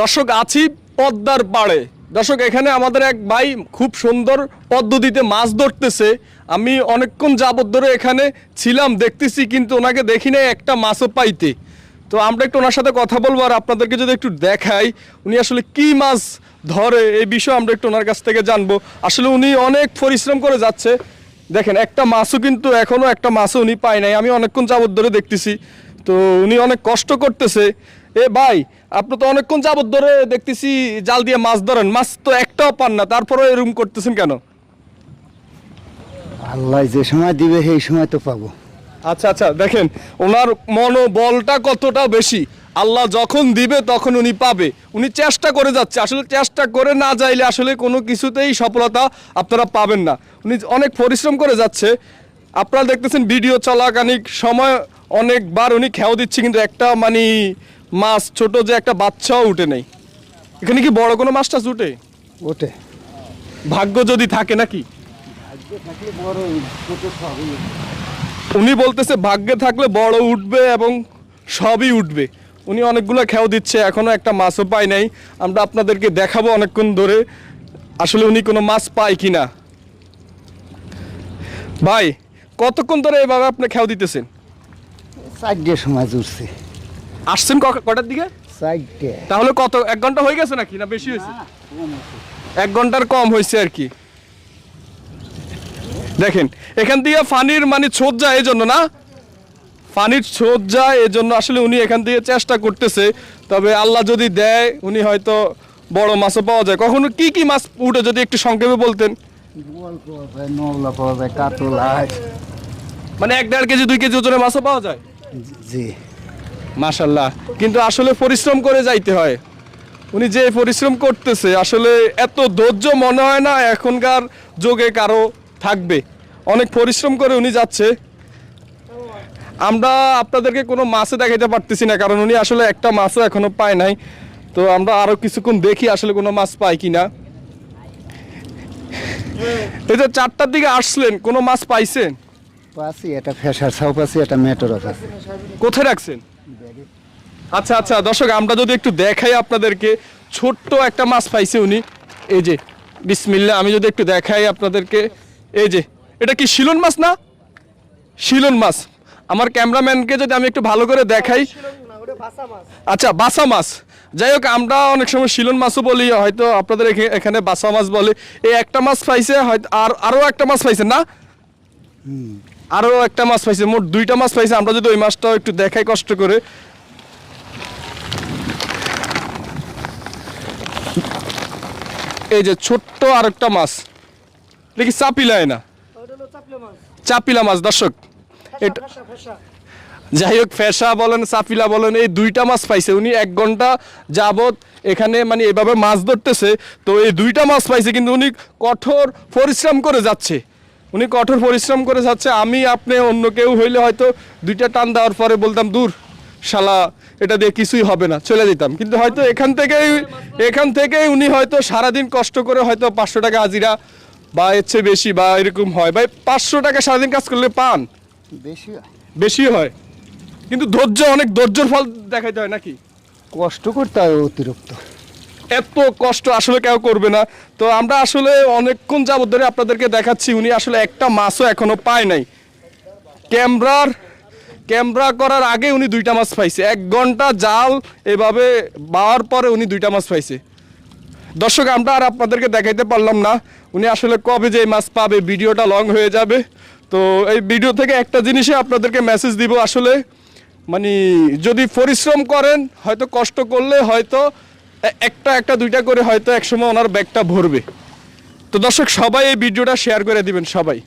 দর্শক, আছি পদ্মার পাড়ে। দর্শক, এখানে আমাদের এক ভাই খুব সুন্দর পদ্ধতিতে মাছ ধরতেছে। আমি অনেকক্ষণ যাবত ধরে এখানে ছিলাম, দেখতেছি, কিন্তু ওনাকে দেখি নাই একটা মাছও পাইতে। তো আমরা একটু ওনার সাথে কথা বলব আর আপনাদেরকে যদি একটু দেখাই, উনি আসলে কি মাছ ধরে, এই বিষয়ে আমরা একটু ওনার কাছ থেকে জানব। আসলে উনি অনেক পরিশ্রম করে যাচ্ছে। দেখেন, একটা মাছও কিন্তু এখনও একটা মাছও উনি পায় নাই। আমি অনেকক্ষণ যাবত ধরে দেখতেছি। তো উনি অনেক কষ্ট করতেছে। এ ভাই আপনি তো অনেকক্ষণ যাবত ধরে দেখতেছি জাল দিয়ে মাছ ধরেন মাছ তো একটাও পান না তারপরে এরকম করতেছেন কেন? আল্লাহ যে সময় দিবে সেই সময় তো পাবো। আচ্ছা আচ্ছা দেখেন ওনার মনোবলটা কতটা বেশি। আল্লাহ যখন দিবে তখন উনি পাবে। উনি চেষ্টা করে যাচ্ছে আসলে চেষ্টা করে না যাইলে আসলে কোনো কিছুতেই সফলতা আপনারা পাবেন না। উনি অনেক পরিশ্রম করে যাচ্ছে। আপনারা দেখতেছেন ভিডিও চলাকানিক সময় অনেকবার উনি খেয়াও দিচ্ছে কিন্তু একটা মানে মাছ ছোট যে একটা বাচ্চাও উঠে নেই। এখানে কি বড় কোনো মাছ টাছ উঠে? ওঠে ভাগ্য যদি থাকে নাকি? উনি বলতেছে ভাগ্যে থাকলে বড় উঠবে এবং সবই উঠবে। উনি অনেকগুলো খেয়াও দিচ্ছে এখনও একটা মাছও পায় নাই। আমরা আপনাদেরকে দেখাবো অনেকক্ষণ ধরে আসলে উনি কোনো মাছ পায় কি না ভাই কতক্ষণ ধরে এভাবে আপনি খেয়াও দিতেছেন? চারটের সময় জুড়ছে আসছেন কটার দিকে? চারটে। তাহলে কত এক ঘণ্টা হয়ে গেছে নাকি না বেশি হয়েছে? এক ঘণ্টার কম হয়েছে আর কি। দেখেন এখান দিয়ে ফানির মানে ছোট যায় এই জন্য না? ফানির ছোট যায় এই জন্য আসলে উনি এখান দিয়ে চেষ্টা করতেছে তবে আল্লাহ যদি দেয় উনি হয়তো বড় মাছও পাওয়া যায়। কখনো কি কি মাছ উঠে যদি একটু সংক্ষেপে বলতেন? মানে এক দেড় কেজি দুই কেজি ওজনের মাছও পাওয়া যায়? জি। মাশাল্লাহ কিন্তু আসলে পরিশ্রম করে যাইতে হয়। উনি যে পরিশ্রম করতেছে আসলে এত ধৈর্য মনে হয় না এখনকার যোগে কারও থাকবে। অনেক পরিশ্রম করে উনি যাচ্ছে। আমরা আপনাদেরকে কোনো মাছে দেখাইতে পারতেছি না কারণ উনি আসলে একটা মাছও এখনও পায় নাই। তো আমরা আরও কিছুক্ষণ দেখি আসলে কোনো মাছ পাই কিনা। এই যে চারটার দিকে আসলেন কোনো মাছ পাইছেন? পাচ্ছি এটা ফেসার পাচ্ছি এটা পাচ্ছি কোথায় রাখছেন? আচ্ছা আচ্ছা দর্শক, আমরা যদি একটু দেখাই আপনাদেরকে, ছোট্ট একটা মাছ পাইছে উনি। এই যে বিসমিল্লা আমি যদি একটু দেখাই আপনাদেরকে, এই যে, এটা কি শিলন মাছ না? শিলন মাছ। আমার ক্যামেরাম্যানকে যদি আমি একটু ভালো করে দেখাই। আচ্ছা বাসা মাছ। যাই হোক, আমরা অনেক সময় শিলন মাছও বলি, হয়তো আপনাদের এখানে বাসা মাছ বলে। এই একটা মাছ পাইছে, হয়তো আর, আরও একটা মাছ পাইছে না? আরও একটা মাছ পাইছে মোট দুইটা মাছ পাইছে। আমরা যদি ওই মাছটাও একটু দেখাই কষ্ট করে। এই যে ছোট্ট আরেকটা মাছ। দেখি চাপিলায় না চাপিলা মাছ দর্শক। এটা যাই হোক ফেসা বলেন সাফিলা বলেন এই দুইটা মাছ পাইছে। উনি এক ঘণ্টা যাবত এখানে মানে এভাবে মাছ ধরতেছে। তো এই দুইটা মাছ পাইছে কিন্তু উনি কঠোর পরিশ্রম করে যাচ্ছে। উনি কঠোর পরিশ্রম করে যাচ্ছে আমি আপনি অন্য কেউ হইলে হয়তো দুইটা টান দেওয়ার পরে বলতাম দূর শালা এটা দিয়ে কিছুই হবে না। চলে যেতাম। কিন্তু হয়তো এখান থেকেই এখান থেকেই উনি হয়তো সারাদিন কষ্ট করে হয়তো পাঁচশো টাকা হাজিরা বা এর চেয়ে বেশি বা এরকম হয়। ভাই পাঁচশো টাকা সারাদিন কাজ করলে পান? বেশি হয়। বেশি হয়। কিন্তু ধৈর্য অনেক ধৈর্যর ফল দেখাইতে হয় নাকি? কষ্ট করতে হয় অতিরিক্ত। এত কষ্ট আসলে কেউ করবে না। তো আমরা আসলে অনেকক্ষণ যাবত ধরে আপনাদেরকে দেখাচ্ছি, উনি আসলে একটা মাছও এখনও পায় নাই। ক্যামেরার, ক্যামেরা করার আগে উনি দুইটা মাছ পাইছে। এক ঘণ্টা জাল এভাবে বাওয়ার পরে উনি দুইটা মাছ পাইছে। দর্শক, আমরা আর আপনাদেরকে দেখাইতে পারলাম না, উনি আসলে কবে যে মাছ পাবে, ভিডিওটা লং হয়ে যাবে। তো এই ভিডিও থেকে একটা জিনিসে আপনাদেরকে মেসেজ দিব আসলে। মানে যদি পরিশ্রম করেন, হয়তো কষ্ট করলে হয়তো একটা একটা, দুইটা করে হয়তো একসময় ওনার ব্যাগটা ভরবে। তো দর্শক, সবাই এই ভিডিওটা শেয়ার করে দিবেন, সবাই।